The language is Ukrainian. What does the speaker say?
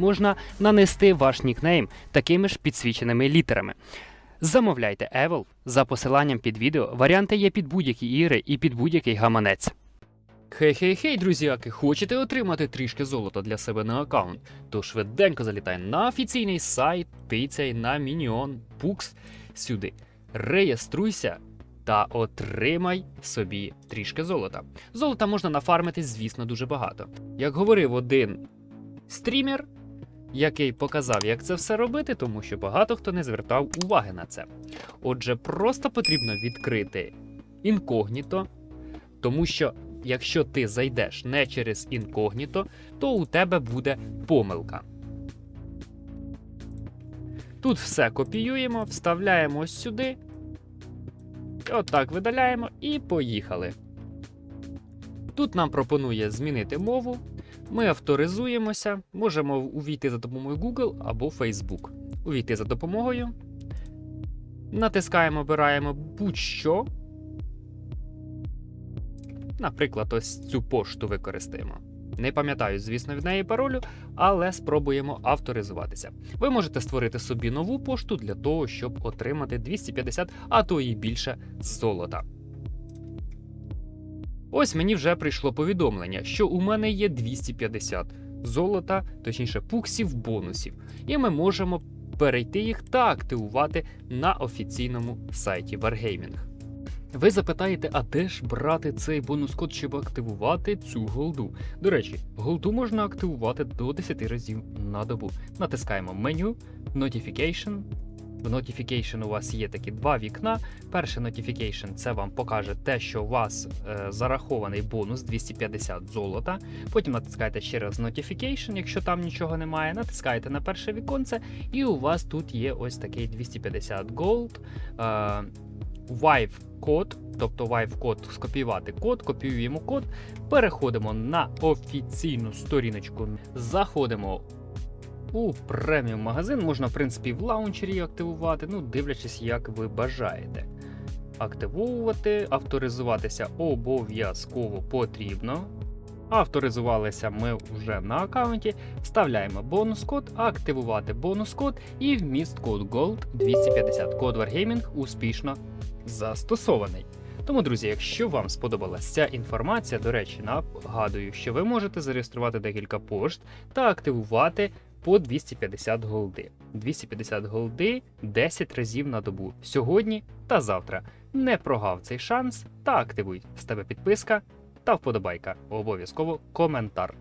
можна нанести ваш нікнейм такими ж підсвіченими літерами. Замовляйте Evolve за посиланням під відео. Варіанти є під будь-які ігри і під будь-який гаманець. Хей-хей-хей, друзяки, хочете отримати трішки золота для себе на аккаунт? То швиденько залітай на офіційний сайт, тицяй на Мініон, Пукс сюди. Реєструйся та отримай собі трішки золота. Золота можна нафармити, звісно, дуже багато. Як говорив один стрімер, який показав, як це все робити, тому що багато хто не звертав уваги на це. Отже, просто потрібно відкрити інкогніто, тому що якщо ти зайдеш не через інкогніто, то у тебе буде помилка. Тут все копіюємо, вставляємо ось сюди. Отак видаляємо і поїхали. Тут нам пропонує змінити мову. Ми авторизуємося, можемо увійти за допомогою Google або Facebook. Увійти за допомогою. Натискаємо, обираємо будь-що. Наприклад, ось цю пошту використаємо. Не пам'ятаю, звісно, від неї паролю, але спробуємо авторизуватися. Ви можете створити собі нову пошту для того, щоб отримати 250, а то і більше золота. Ось мені вже прийшло повідомлення, що у мене є 250 золота, точніше пуксів бонусів, і ми можемо перейти їх та активувати на офіційному сайті Wargaming. Ви запитаєте, а де ж брати цей бонус-код, щоб активувати цю голду? До речі, голду можна активувати до 10 разів на добу. Натискаємо меню, Notification. В Notification у вас є такі два вікна. Перше Notification це вам покаже те, що у вас е, зарахований бонус 250 золота. Потім натискаєте ще раз Notification, якщо там нічого немає. Натискаєте на перше віконце, і у вас тут є ось такий 250 Gold. Е, Vive код, тобто Vive код, скопіювати код, копіюємо код, переходимо на офіційну сторіночку, заходимо у преміум магазин. Можна, в принципі, в лаунчері активувати, ну, дивлячись, як ви бажаєте. Активовувати, авторизуватися обов'язково потрібно. Авторизувалися ми вже на аккаунті, вставляємо бонус-код, активувати бонус-код і вміст код Gold 250. Код Wargaming успішно застосований. Тому, друзі, якщо вам сподобалася ця інформація, до речі, нагадую, що ви можете зареєструвати декілька пошт та активувати по 250 голди. 250 голди 10 разів на добу сьогодні та завтра. Не прогав цей шанс та активуй з тебе підписка та вподобайка. Обов'язково коментар.